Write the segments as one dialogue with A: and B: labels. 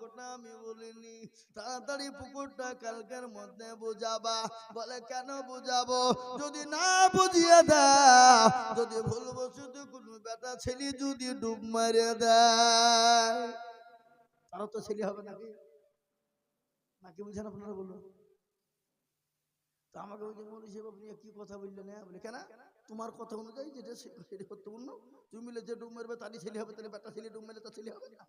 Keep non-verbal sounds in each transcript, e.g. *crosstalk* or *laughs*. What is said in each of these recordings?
A: কথা আমি বলিনি। তাড়াতাড়ি পুকুরটা কালকের মধ্যে বুঝাবা। বলে, কেন বুঝাবো? যদি না বুঝিয়ে দেয় যদি ভুল বসুতে কোনো বেটা ছেলে যদি ডুব মারে দেয় তারা তো ছেলে হবে নাকি? নাকি বুঝেন আপনারা বলুন। আমাকে বলছে মৌলী সাহেব আপনি কি কথা বললেন হ্যাঁ? বলে, কেন? তোমার কথা অনুযায়ী যেটা সেটা গুরুত্বপূর্ণ তুমি যে ডুব মারবে, তারই ছেলে হবে, তাহলে বেটা ছেলে ডুব মেলে তার ছেলে হবে না।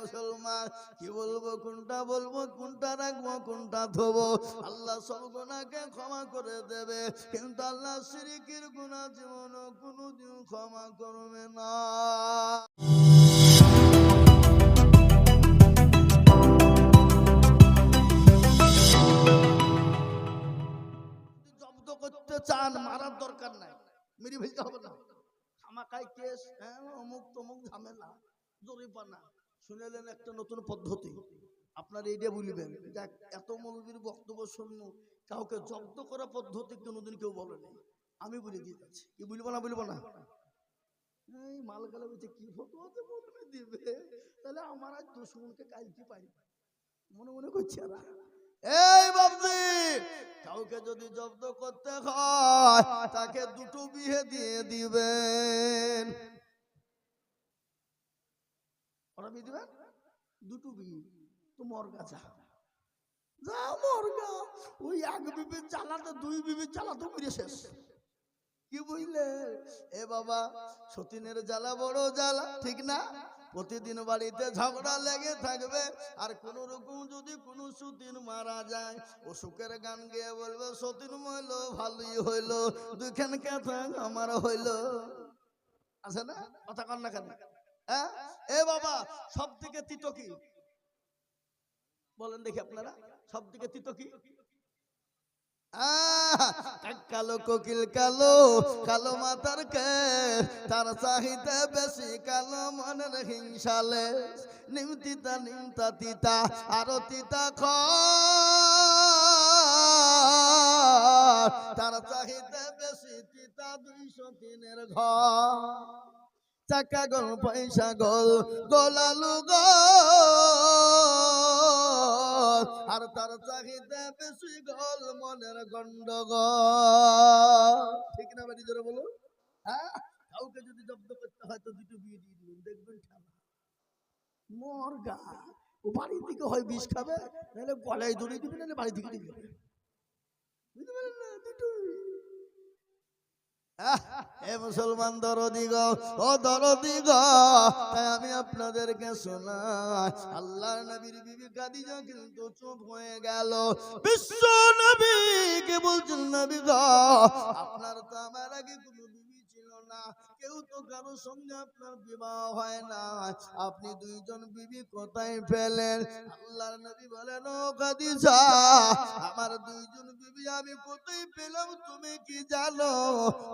A: মুসলমান, কি বলব, কোনটা বলব, কোনটা রাখব, কোনটা ধোবো? আল্লাহ সব ক্ষমা করে দেবে, কিন্তু আল্লাহ গুণা জীবন কোনোদিন ক্ষমা করবে না। জব্দ করতে চান, মারার দরকার নাই। মেরে ফেলতে হবে না। আমাকাই কেস হ্যাঁ অমুক তমুক ঝামেলা। জরিপানা শুনেলেন একটা নতুন পদ্ধতি। আপনার এইটা বলিবেন দেখ, এত মৌলবীর বক্তব্য শুনল কাউকে জব্দ করা পদ্ধতি কোনোদিন কেউ বলেনি আমি বলে দিয়ে যাচ্ছি কি বলব না বলব না? এই মাল গেলে বলছে, কি ফটো বলবে দিবে? তাহলে আমার আজ দুশ্মনকে কাল কি পাই? মনে মনে করছে না এই বাবজি কাউকে যদি জব্দ করতে হয়, তাকে দুটো বিয়ে দিয়ে দিবেন। ওরা বিয়ে দিবেন দুটো বিয়ে তো মরগা যা। যা, মরগা। ওই এক বিবি চালাতে, দুই বিবি চালাতে মরে শেষ। কি বুঝলে? এ বাবা, সতীনের জ্বালা বড় জ্বালা, ঠিক না? প্রতিদিন বাড়িতে ঝগড়া লেগে থাকবে। আর কোন রকম যদি কোনো সতীন মারা যায় ও সুখের গান গিয়ে বলবে, সতীন মইল, ভালোই হইল। দুখান কথা আমার হইল? আছে না? কথা কন না কেন? হ্যাঁ? এ বাবা সব থেকে তিতো কি? বলেন দেখি আপনারা সব থেকে তিতো কি? কালো কোকিল কালো কালো মাতার কে তার চাহিদা বেশি, কালো মনের হিংসালে নিমতিতা নিমতা তিতা আরও তিতা খ তার চাহিদা বেশি, তিতা দুইশো তিনের ঘর। চাকা গল পয়সা গল গোলালু গল আর তার চাহিদা বেশি গল মনের গন্ডগোল। ঠিক না বাড়ি জোরে বলো হ্যাঁ? কাউকে যদি জব্দ করতে হয় তো দুটো বিয়ে দিয়ে দিবেন, দেখবেন মরগা ও বাড়ি থেকে হয় বিষ খাবে, নাহলে গলায় দড়ি দিবে, নাহলে বাড়ি থেকে দিবে বুঝতে পারলেন না? দুটোই। এ মুসলমান দরদি গো, ও দরদি গো, তাই আমি আপনাদেরকে শোনাই আল্লাহ নবীর বিবি খাদিজা কিন্তু চুপ হয়ে গেল। বিশ্ব নবী কে বলছেন, নবী গ, আপনার তো আমার আগে কোনো বিবি ছিল না কেউ তো কারোর সঙ্গে আপনার বিবাহ হয় না। আপনি দুইজন বিবি কোথায় পেলেন? আল্লাহর নবী বলেন, ও খাদিজা, আমার দুইজন বিবি আমি কোথায় পেলাম তুমি কি জানো?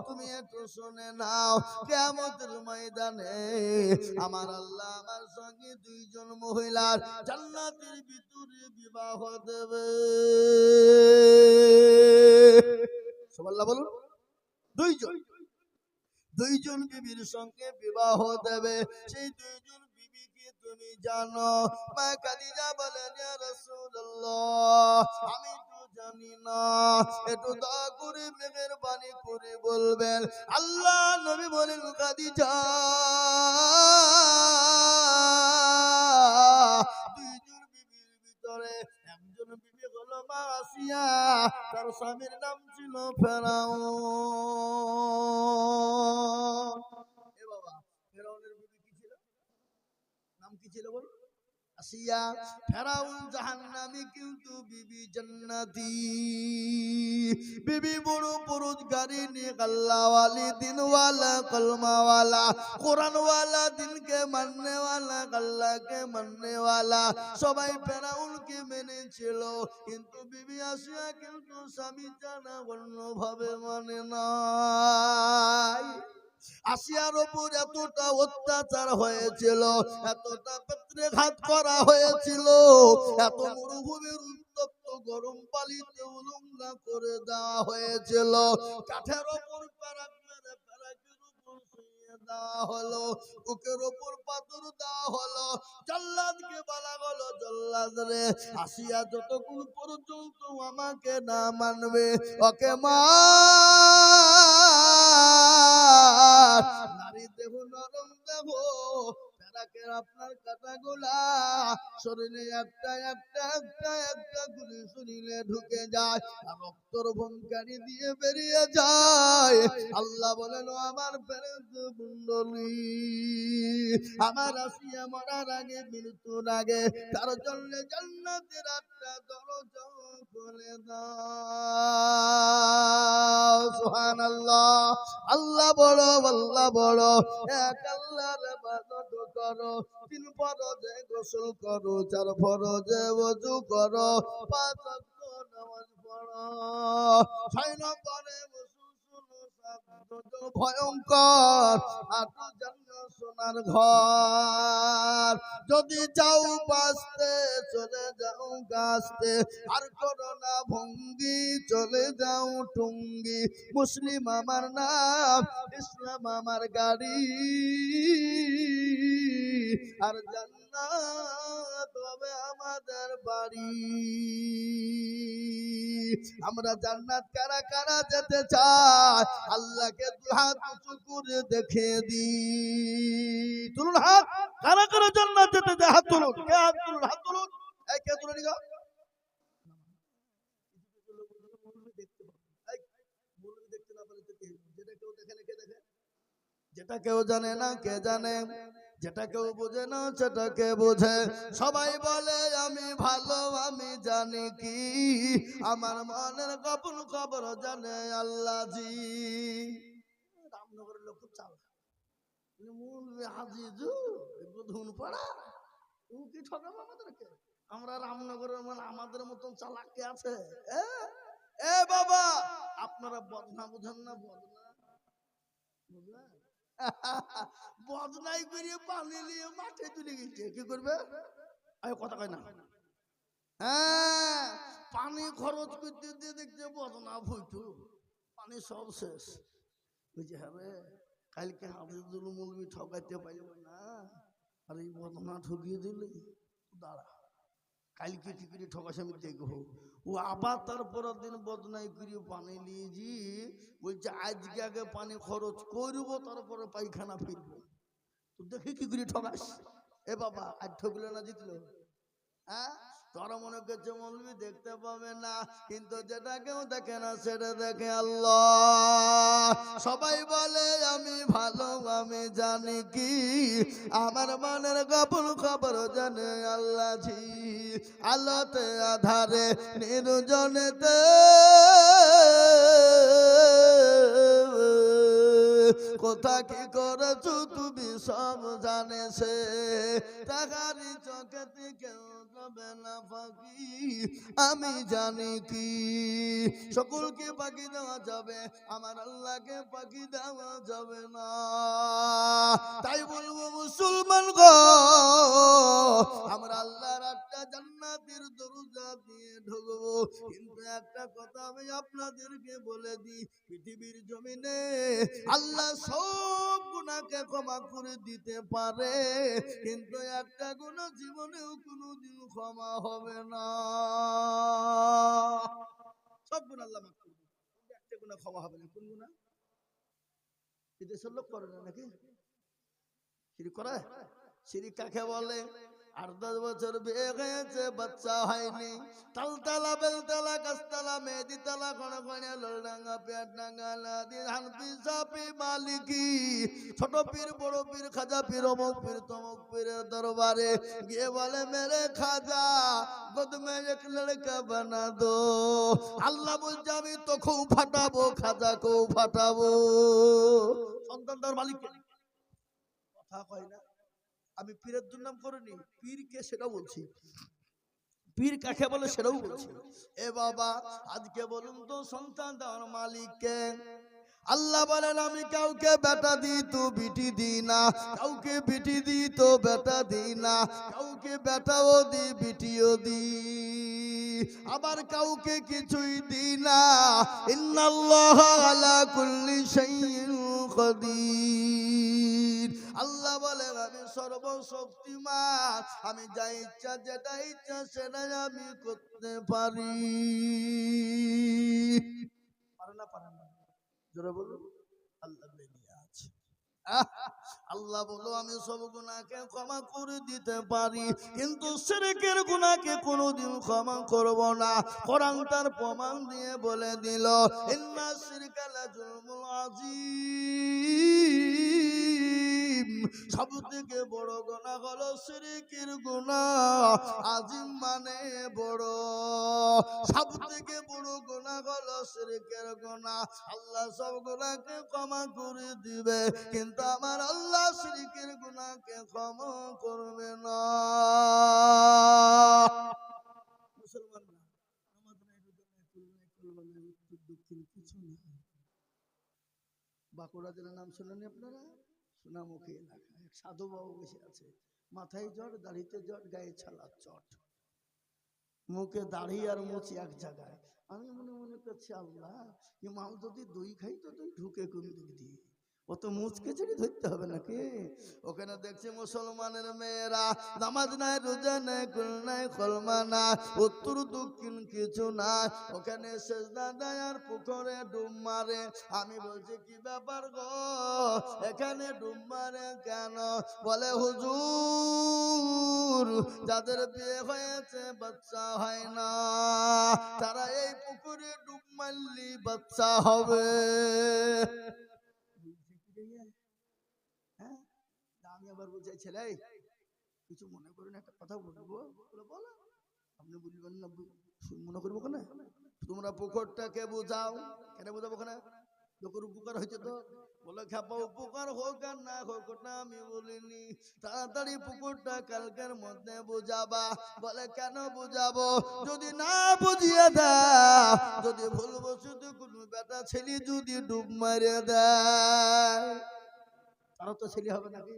A: তুমি একটু শুনে নাও কেমতের ময়দানে আমার আল্লাহ আমার সঙ্গে দুইজন মহিলার জান্নাতের ভিতরে বিবাহ দেবে। সুবহানাল্লাহ বলুন। দুইজন। দুইজন বিবির সঙ্গে বিবাহ দেবে। সেই দুইজন বিবিকে তুমি জানো? মা খাদিজা বলেন আমি তো জানি না। একটু দয়া করে মেঘের বাণী করে বলবেন, আল্লাহ নবী বলেন, খাদিজা, দুইজন বিবির ভিতরে হলো মাসিয়া তার স্বামীর নাম ছিল ফেরাও এ বাবা, ফেরাউনের বিবি কি ছিল? নাম কি ছিল বল? আসিয়া ফেরাউন জাহান্নামী কিন্তু বিবি জান্নাতি। বিবি বড় নিয়ে আল্লাহওয়ালি দিনওয়ালা, কলমাওয়ালা, কোরআনওয়ালা, দিনকে মাননেওয়ালা আল্লাহকে মাননেওয়ালা, সবাই ফেরাউনকে মেনেছিল। কিন্তু বিবি আসিয়া কিন্তু স্বামী জানা অন্যভাবে মানে নাই। আসিয়ার ওপর এতটা অত্যাচার হয়েছিল, এতটা পেত্রে ঘাত করা হয়েছিল, এত মরুভূমির উত্তপ্ত গরম পালিতে উলুঙ্গা করে দেওয়া হয়েছিল। কাঠের ওপর উপর বলা হলো, জল্লাদ রে আমাকে না মানবে, ওকে মা নারী দেহ নরম দেহ আপনার কাটাগুলা শরীরে একটা একটা একটা একটা ঢুকে যায় রক্তর ভূমকারি দিয়ে বেরিয়ে যায়। আল্লাহ বলেন আমার আমার আসিয়া মরার আগে তার জন্য আল্লাহ বড় আল্লাহ বড় এক করো, তিন ফরজে গোসল করো, চার ফরজে ওযু করো, পাঁচ নামাজ পড়ো। ছয় নম্বরে ভয়ঙ্কর সোনার ঘর। যদি যাও বাঁচতে, চলে যাও গাছতে, আর করো না ভঙ্গি, চলে যাও টুঙ্গি। মুসলিম আমার নাম, ইসলাম আমার গাড়ি। আর জান্নাত হবে আমাদের বাড়ি। আমরা জান্নাত কারা কারা যেতে চাই আল্লাহকে দুহাত উঁচু করে দেখে দি তুলুন হাত, কারা কারা জান্নাত যেতে চায়? হাত তুলুন, কে হাত তুলুন হাত তুলুন। এই কে তুলে নিগো যেটা কেউ জানে না, কে জানে? যেটা কেউ বোঝে না সেটা কে বোঝে। সবাই বলে, আমি ভালো, আমি জানি কি। আমার মনের গোপন খবর জানে আল্লাহ জি রামনগরের লোক চাল ধুন পড়া আমরা রামনগরের মানে আমাদের মতন আছে? এ বাবা, আপনারা বদনা বুঝেন না, বদনা। বুঝলেন? *laughs* বদনাই করে পানি নিয়ে মাঠে তুলে গেছে। কি করবে? আমি কথা কয় না। হ্যাঁ পানি খরচ করতে দিয়ে দেখছে বদনা ভুইটু পানি সব শেষ। বুঝে হবে? কালকে হাফিজুল মুলবি ঠকাইতে পারবে না। আর এই বদনা ঠকিয়ে দিলে দাঁড়া। কালকে কি করে ঠকাছে আমি দেখব? ও আবার তারপরের দিন বদনাই করে পানি নিয়েছি বলছে, আজকে আগে পানি খরচ করব, তারপরে পায়খানা ফিরবো। তো দেখি কি ঠকাস এ বাবা, আর ঠকলে না জিতলো? হ্যাঁ? তোরা মনে করছে মৌলবি, দেখতে পাবে না, কিন্তু যেটা কেউ দেখে না, সেটা দেখে আল্লাহ। সবাই বলে, আমি ভালো, আমি জানি কি, আমার মনের গোপন খবর জানে আল্লাহ জি। আলোতে আধারে নির্জনেতে কোথা কি করেছ তুমি সব জানে সে। টাকারি চোখেতে কেউ যাবে না ফাঁকি, আমি জানি কি। সকলকে পাখি দেওয়া যাবে, আমার আল্লাহকে পাখি দেওয়া যাবে না। তাই বলব, মুসলমান গো, আমরা আল্লাহর একটা জান্নাতের দরজা দিয়ে ঢুকবো। কিন্তু একটা কথা আমি আপনাদেরকে বলে দিই, পৃথিবীর জমিনে আল্লাহ সব গুণাকে ক্ষমা করে দিতে পারে। কিন্তু একটা গুণ জীবনেও কোনোদিন ক্ষমা হবে না। সব গুণ আল্লাহ মাফ করবে একটা গুণা ক্ষমা হবে না। কোন গুণা বিদেশের লোক করে না নাকি? সিঁড়ি করে? সিঁড়ি কাকে বলে? আট দশ বছর বিয়ে হয়েছে, বাচ্চা হয়নি। তালতালা, বেলতলা, গাছতলা মেদিতলা খড়খড়িয়া লোলডাঙ্গা পেট ডাঙ্গা নদী হানপি মালিকি, ছোট পীর, বড় পীর, খাজা পীর, অমুক পীর, তমুক পীরের দরবারে গিয়ে বলে, মেরে খাজা, গোদ এক লড়কা বানা দো। আল্লাহ বলছে, আমি তোকেও ফাটাবো খাজাকেও ফাটাবো। সন্তান তার কথা কয় না। আমি পীরের দুর্নাম করিনি। পীর কে সেটা বলছি। পীর কাকে বলে সেটাও বলছি। এ বাবা, আজকে বলুন তো সন্তান দেওয়ার মালিককে, আল্লাহ বলেন, আমি কাউকে বেটা দিই তো বিটি দিই না, কাউকে বিটি দিই তো বেটা দিই না, কাউকে বেটাও দিই বিটিও দিই আবার কাউকে কিছুই দিই না। ইন্নাল্লাহ আলা কুল্লি শাইইন কাদির। আল্লাহ বলেন, আমি সর্বশক্তিমান। আমি যা ইচ্ছা, যেটা ইচ্ছা, সেটাই আমি করতে পারি। পারে না পারে না। জোরে বলুন আল্লাহ বেরিয়ে আছে আহ, আল্লাহ বলো আমি সব গুণাকে ক্ষমা করে দিতে পারি, কিন্তু সেরেকের গুণাকে কোনোদিন ক্ষমা করব না। কোরআন তার প্রমাণ দিয়ে বলে দিল, ইন্না সিরকালা জুলমুল আজিম সব থেকে বড় গুণা হলো সিরকের গুণা আজিম মানে বড়। সব থেকে বড় গুণা হলো সিরকের গুণা আল্লাহ সব গুণাকে ক্ষমা করে দিবে, কিন্তু আমার আল্লাহ সিরকের গুণাকে ক্ষমা করবে না। বাঁকুড়া জেলার নাম শুনেন আপনারা? সোনামুখী এলাকা। এক সাধু বাবু বসে আছে। মাথায় জট, দাড়িতে জট, গায়ে ছালা চট। মুখে দাড়ি আর মুচি এক জায়গায়। আমি মনে মনে করছি, আল্লাহ, এই মাল যদি দুই খাই তো তুই ঢুকে কোন দিক দিয়ে? ও তো মুচকে ছেড়ে ধরতে হবে নাকি? ওখানে দেখছি মুসলমানের মেয়েরা নামাজ নাই, রোজা নাই কুল নাই কলমা না উত্তর, দক্ষিণ কিছু না ওখানে সেজদা দেয় আর পুকুরে ডুব মারে। আমি বলছি, কি ব্যাপার গো? এখানে ডুব মারে কেন? বলে, হুজুর, যাদের বিয়ে হয়েছে বাচ্চা হয় না। তারা এই পুকুরে ডুব মারলি বাচ্চা হবে। হ্যাঁ? আমি আবার বলছি, "এই ছেলে, কিছু মনে করেন একটা কথা বলব, বলে, বলো। আপনি মনে করব তোমরা পুকুরটাকে বুঝাও। কেন বুঝাবো কেন? লোকের উপকার হয়েছে তো? বলে, খাপা, উপকার হোক আর না হোক, ওটা আমি বলিনি। তাড়াতাড়ি পুকুরটা কালকের মধ্যে বুঝাবা। বলে, কেন বুঝাবো? যদি না বুঝিয়ে দেয় যদি ভুল বসত কোনো বেটা ছেলে যদি ডুব মারে দেয়। তারা তো ছেলে হবে নাকি?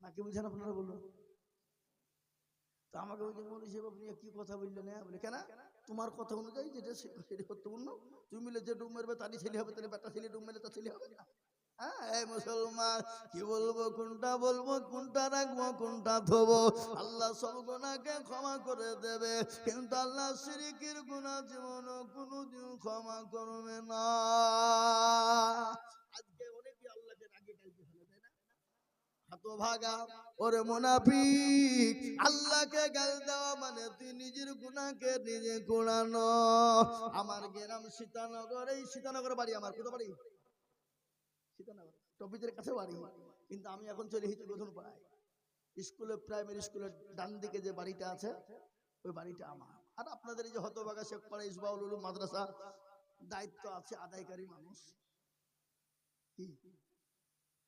A: নাকি বুঝেন আপনারা বলুন। আমাকে ওই যে মনে হিসেবে আপনি কি কথা বললেন বলে, কেন? তোমার কথা অনুযায়ী যেটা *laughs* সেটা গুরুত্বপূর্ণ। তুমি মিলে যে ডুব মারবে, তারই ছেলে হবে, তাহলে বেটা ছেলে ডুব মেরে তার ছেলে হবে না। হ্যাঁ কি বলব, কোনটা বলব, কোনটা রাখব, কোনটা ধোবো? আল্লাহ সব ক্ষমা করে দেবে, কিন্তু আল্লাহ শিরিকের গুণা জীবন কোনোদিন ক্ষমা করবে না আজকে অনেকে আল্লাহকে রাগে গাইতে ফেলে তাই না হতভাগা ওরে আল্লাহকে মানে তুই নিজের গুণানো আমার গ্রাম সীতানগর, এই বাড়ি আমার সীতানগর কাছে বাড়ি। কিন্তু আমি এখন চলে এসেছি প্রথম স্কুলে, প্রাইমারি স্কুলের ডান দিকে যে বাড়িটা আছে, ওই বাড়িটা আমার। আর আপনাদের এই যে হতভাগা শেখ পাড়া ইসবাউল মাদ্রাসা, দায়িত্ব আছে আদায়কারী মানুষ।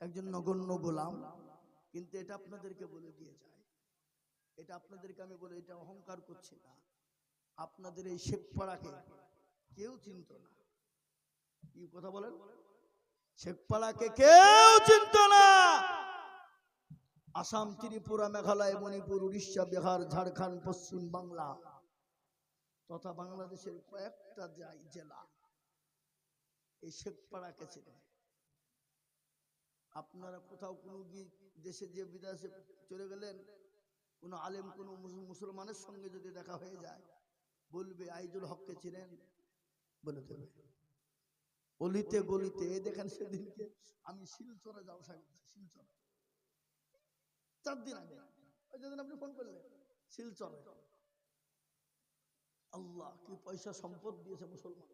A: একজন নগণ্য গোলাম। কিন্তু এটা আপনাদেরকে বলে দিয়ে যায়। এটা আপনাদেরকে আমি বলে, এটা অহংকার করছি না। আপনাদের এই শেখপাড়াকে কেউ চিনত না। কি কথা বলেন? শেখপাড়াকে কেউ চিনত না। আসাম, ত্রিপুরা, মেঘালয়, মণিপুর, উড়িষ্যা, বিহার, ঝাড়খণ্ড, পশ্চিম বাংলা তথা বাংলাদেশের কয়েকটা জেলা এই শেখপাড়াকে চিনে। আপনারা কোথাও কোনো গিয়ে দেশে যে বিদেশে চলে গেলেন, কোনো আলেম, কোনো মুসলমানের সঙ্গে যদি দেখা হয়ে যায়, বলবে, আইজুল হককে চিনেন? বলে দেবে। অলিতে গলিতে দেখেন সেদিনকে আমি শিলচরে যাও গেছি শিলচর। চার দিন আগে। ওই যেদিন আপনি ফোন করলেন, শিলচরে। আল্লাহ, কি পয়সা সম্পদ দিয়েছে মুসলমান।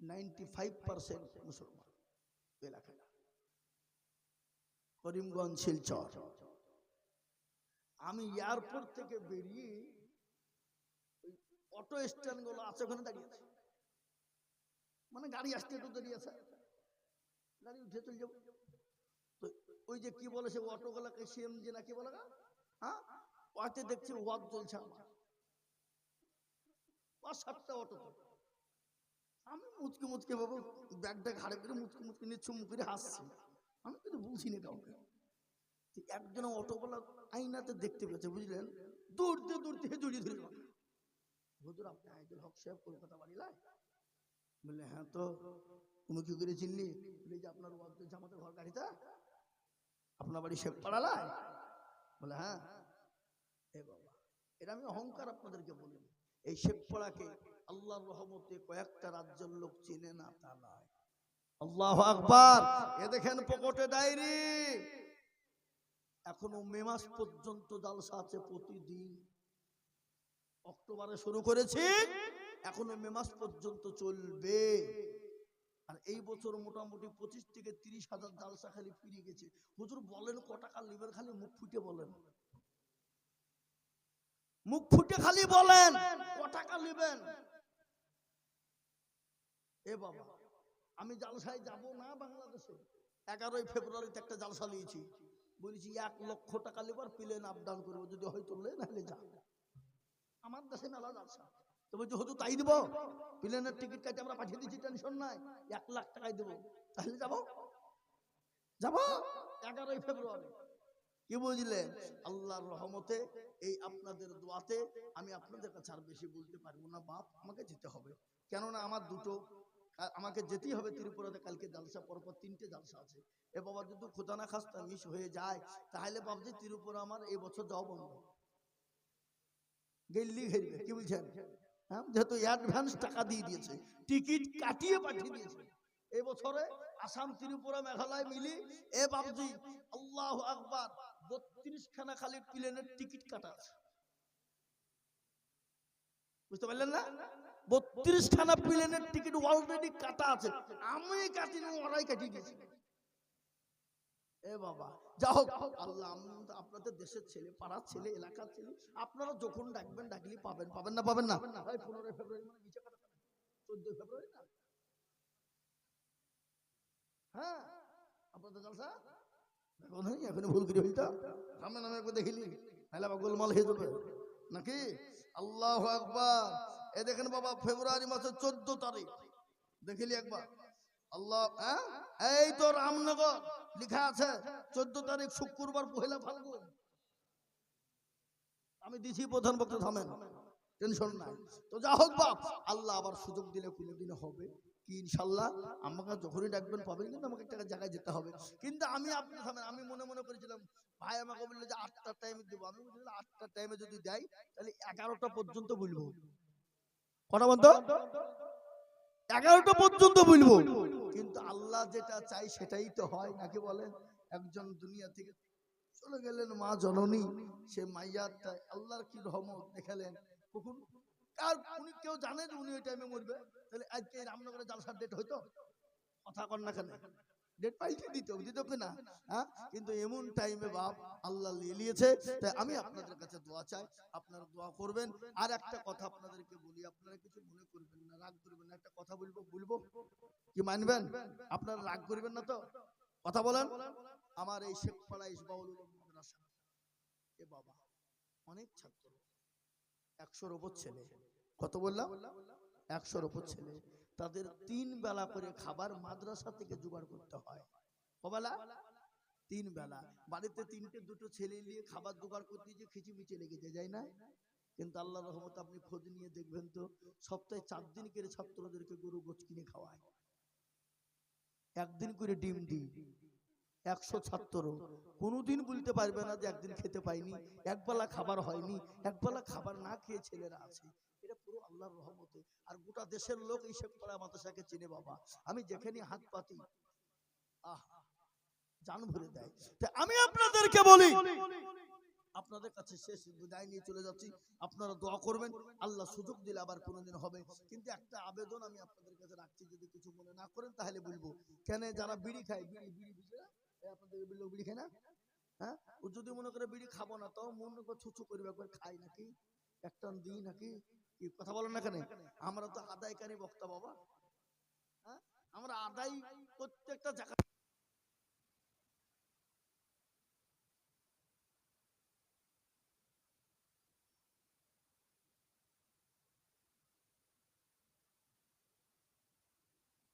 A: নাইনটি ফাইভ পার্সেন্ট মুসলমান। এলাকায় করিমগঞ্জ, শিলচর। আমি এয়ারপোর্ট থেকে বেরিয়ে অটো স্ট্যান্ডগুলো আছে ওখানে দাঁড়িয়ে আছে। মানে গাড়ি আসতে একটু দেরি আছে। গাড়ি উঠে চলে যাব। ওই যে কি বলে সে অটো গুলাকে সিএমজি না কি বলে গা? হ্যাঁ? ওয়াতে দেখছি ওয়াক চলছে আমার। পাঁচ সাতটা অটো। আমি মুচকে মুচকে বাবু ব্যাগটা ঘাড়ে করে মুচকে মুচকে নিয়ে চুম করে হাসছি। আমি কিন্তু বলছি না কাউকে একজন অটোওয়ালা আইনাতে দেখতে পেয়েছে, বুঝলেন? দৌড়তে দৌড়তে জড়িয়ে ধরে হুজুর, আপনি আইদুল হক সাহেব কলকাতা বাড়ি লাই? বললে হ্যাঁ তো, তুমি কি করে চিনলি? বলে যে আপনার ওয়ার্ডের জামাতের ঘর গাড়িটা, আপনার বাড়ি শেখ পাড়ালায় বলে হ্যাঁ। এ বাবা এটা আমি অহংকার আপনাদেরকে বলি। এই শেখপাড়াকে আল্লাহর রহমতে কয়েকটা রাজ্যের লোক চেনে না তা নয়। আল্লাহ এ দেখেন এখনও মে মাস পর্যন্ত জালসা আছে প্রতিদিন। অক্টোবরে শুরু করেছি, এখনও মে মাস পর্যন্ত চলবে। আর এই বছর মোটামুটি পঁচিশ থেকে তিরিশ হাজার জালসা খালি ফিরে গেছে। হুজুর বলেন ক টাকা লিবেন খালি মুখ ফুটে বলেন। মুখ ফুটে খালি বলেন, ক টাকা লিবেন এ বাবা। আমি জালসায় যাব না বাংলাদেশে। এগারোই ফেব্রুয়ারিতে একটা জালসা নিয়েছি। বলেছি, এক লক্ষ টাকা লিবার প্লেন আপ ডাউন করব, যদি হয়তো নাহলে যা। আমার দেশে মেলা জালসা। তাই দিব? প্লেনের টিকিট কাটে আমরা পাঠিয়ে দিচ্ছি, টেনশন নাই। এক লাখ টাকায় দেবো। তাহলে যাব? যাব? এগারোই ফেব্রুয়ারি। কি বুঝলেন? আল্লাহর রহমতে এই আপনাদের দোয়াতে আমি আপনাদের কাছে আর বেশি বলতে পারব না, বাপ, আমাকে যেতে হবে। কেননা আমার দুটো আমাকে যেতেই হবে ত্রিপুরাতে, কালকে জালসা, পরপর তিনটে জালসা আছে। এ বাবা যদি খোদা না খাস্তা মিস হয়ে যায়। তাহলে ভাবছি ত্রিপুরা আমার এই বছর যাওয়া বন্ধ। গেল্লি ঘেরবে, কি বলছেন? হ্যাঁ যেহেতু অ্যাডভান্স টাকা দিয়ে দিয়েছে, টিকিট কাটিয়ে পাঠিয়ে দিয়েছে। এই বছরে আসাম, ত্রিপুরা, মেঘালয় মিলি এ বাবজি আল্লাহ আকবার বত্রিশ খানা খালি প্লেনের টিকিট কাটা আছে। বুঝতে পারলেন না? বত্রিশ খানা প্লেনের টিকিট অলরেডি কাটা আছে। আমি কাটিনি, ওরাই কাটিয়ে দিয়েছি। এ বাবা যা হোক, আল্লাহ আপনাদের দেশের ছেলে, পাড়ার ছেলে, এলাকার ছেলে, আপনারা যখন ডাকবেন, ডাকলে পাবেন পাবেন না পাবেন না। ভাই পনেরোই ফেব্রুয়ারি মানে নিচে চোদ্দই ফেব্রুয়ারি না? হ্যাঁ আপনাদের জলসা? এখন হই এখন ভুল করে হইতা সামনে নামে একবার দেখিলি। নাহলে আবার গোলমাল হয়ে যাবে। নাকি? আল্লাহ আকবার। এ দেখেন বাবা, ফেব্রুয়ারি মাসের চোদ্দ তারিখ। দেখিলি একবার। আল্লাহ হ্যাঁ? এই তো রামনগর, লেখা আছে, চোদ্দ তারিখ শুক্রবার পহেলা ফাল্গুন। আমি দিছি, প্রধান বক্তা থামেন। টেনশন নাই। তো যা হোক বাপ, আল্লাহ আবার সুযোগ দিলে কোনো দিনে হবে কি ইনশাল্লাহ? আমাকে যখনই ডাকবেন পাবেন, কিন্তু আমাকে একটা জায়গায় যেতে হবে। কিন্তু আমি, আপনি থামেন, আমি মনে মনে করেছিলাম, ভাই আমাকে বলল যে আটটার টাইমে দেবো। আমি বলছিলাম আটটার টাইমে যদি দেয়, তাহলে এগারোটা পর্যন্ত বলব। কটা বলতো এগারোটা পর্যন্ত বলব। কিন্তু আল্লাহ যেটা চাই সেটাই তো হয়, নাকি বলেন? একজন দুনিয়া থেকে চলে গেলেন মা জননী, সে মাইয়ারটা আল্লাহর কি রহমত দেখালেন? কখন? কার উনি কেউ জানে যে উনি ওই টাইমে মরবে? তাহলে আজকে রামনগরে জালসার ডেট হইতো কথা কর না কেন? ডেট পাইতে দিত দিত না হ্যাঁ কিন্তু এমন টাইমে বাপ আল্লাহ লিয়েছে তাই আমি আপনাদের কাছে দোয়া চাই আপনারা দোয়া করবেন আর একটা কথা আপনাদেরকে বলি আপনারা কিছু মনে করবেন না রাগ করবেন না একটা কথা বলব বলব কি মানবেন আপনারা রাগ করবেন না তো কথা বলেন আমার এই শেখপাড়া ইসবাউল মাদ্রাসা এ বাবা অনেক ছাত্র। একশোর ওপর ছেলে। কত বললাম? একশোর ওপর ছেলে। তাদের তিন বেলা করে খাবার মাদ্রাসা থেকে জোগাড় করতে হয়। কবেলা? তিন বেলা। বাড়িতে তিনটে, দুটো ছেলে নিয়ে খাবার জোগাড় করতে যে খিচিমিচি লেগে যায় যায় না? কিন্তু আল্লাহ রহমত আপনি খোঁজ নিয়ে দেখবেন তো, সপ্তাহে চার দিন করে ছাত্রদেরকে গরু গোছ কিনে খাওয়ায়। একদিন করে ডিম দিই। একশো ছাত্র কোনোদিন বলতে পারবে না যে একদিন খেতে পাইনি। একবেলা খাবার হয়নি। একবেলা খাবার না খেয়ে ছেলেরা আছে। আল্লাহর রহমতে। আর গোটা দেশের লোক এই চেনে, বাবা। আমি যেখানে হাত পাতি, আহ, জান ভরে দেয়। আমি আপনাদেরকে বলি, আপনাদের কাছে শেষ বিদায় নিয়ে চলে যাচ্ছি। আপনারা দোয়া করবেন, আল্লাহ সুযোগ দিলে আবার কোনোদিন হবে। কিন্তু একটা আবেদন আমি আপনাদের কাছে রাখছি, যদি কিছু মনে না করেন তাহলে বলব। কেন যারা বিড়ি খায়, বিড়ি বিড়ি বুঝে আপনাদের বিড়ি খায় না? হ্যাঁ? ও যদি মনে করে বিড়ি খাব না মনে করে ছুচু নাকি? একটা দিই নাকি? কি কথা বলেন না কেন? আমরা তো আদায়কারী বক্তা বাবা। হ্যাঁ? আমরা আদায় প্রত্যেকটা জায়গা